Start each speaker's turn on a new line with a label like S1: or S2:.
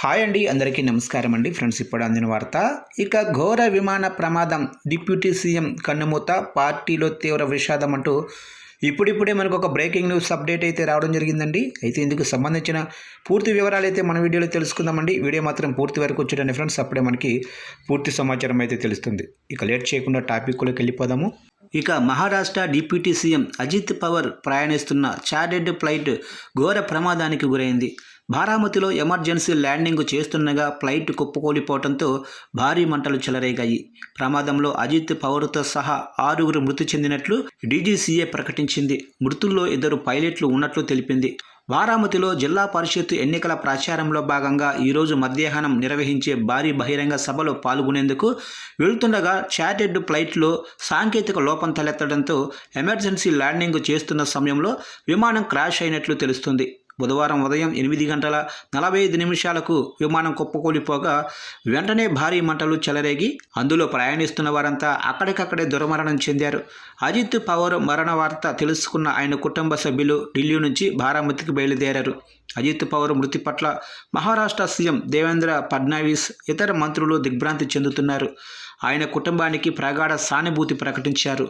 S1: Hi అండి అందరికీ నమస్కారం అండి. ఫ్రెండ్స్ ఇప్పుడు అందిన వార్త ఇక ఘోర విమాన ప్రమాదం డిప్యూటీ సీఎం కన్నుమూత పార్టీలో తీవ్ర విషాదం అంటూ ఇప్పుడిప్పుడే మనకు ఒక బ్రేకింగ్ న్యూస్ అప్డేట్ అయితే రావడం జరిగిందండి. అయితే ఇందుకు సంబంధించిన పూర్తి వివరాలు అయితే మన వీడియోలో తెలుసుకుందామండి. వీడియో మాత్రం పూర్తి వరకు వచ్చేటండి ఫ్రెండ్స్. అప్పుడే మనకి పూర్తి సమాచారం అయితే తెలుస్తుంది. ఇక లేట్ చేయకుండా టాపిక్లోకి వెళ్ళిపోదాము. ఇక మహారాష్ట్ర డిప్యూటీ సీఎం అజిత్ పవర్ ప్రయాణిస్తున్న చార్టెడ్ ఫ్లైట్ ఘోర ప్రమాదానికి గురైంది. బారామతిలో ఎమర్జెన్సీ ల్యాండింగ్ చేస్తుండగా ఫ్లైట్ కుప్పకూలిపోవడంతో భారీ మంటలు చెలరేగాయి. ప్రమాదంలో అజిత్ పవర్తో సహా ఆరుగురు మృతి చెందినట్లు డీజీసీఏ ప్రకటించింది. మృతుల్లో ఇద్దరు పైలట్లు ఉన్నట్లు తెలిపింది. బారామతిలో జిల్లా పరిషత్ ఎన్నికల ప్రచారంలో భాగంగా ఈరోజు మధ్యాహ్నం నిర్వహించే భారీ బహిరంగ సభలో పాల్గొనేందుకు వెళ్తుండగా చార్టెడ్ ఫ్లైట్లో సాంకేతిక లోపం తలెత్తడంతో ఎమర్జెన్సీ ల్యాండింగ్ చేస్తున్న సమయంలో విమానం క్రాష్ అయినట్లు తెలుస్తుంది. బుధవారం ఉదయం ఎనిమిది గంటల నలభై ఐదు నిమిషాలకు విమానం కుప్పకూలిపోగా వెంటనే భారీ మంటలు చెలరేగి అందులో ప్రయాణిస్తున్న వారంతా అక్కడికక్కడే దుర్మరణం చెందారు. అజిత్ పవర్ మరణ వార్త తెలుసుకున్న ఆయన కుటుంబ సభ్యులు ఢిల్లీ నుంచి బారామతికి బయలుదేరారు. అజిత్ పవర్ మృతి పట్ల మహారాష్ట్ర సీఎం దేవేంద్ర ఫడ్నవీస్ ఇతర మంత్రులు దిగ్భ్రాంతి చెందుతున్నారు. ఆయన కుటుంబానికి ప్రగాఢ సానుభూతి ప్రకటించారు.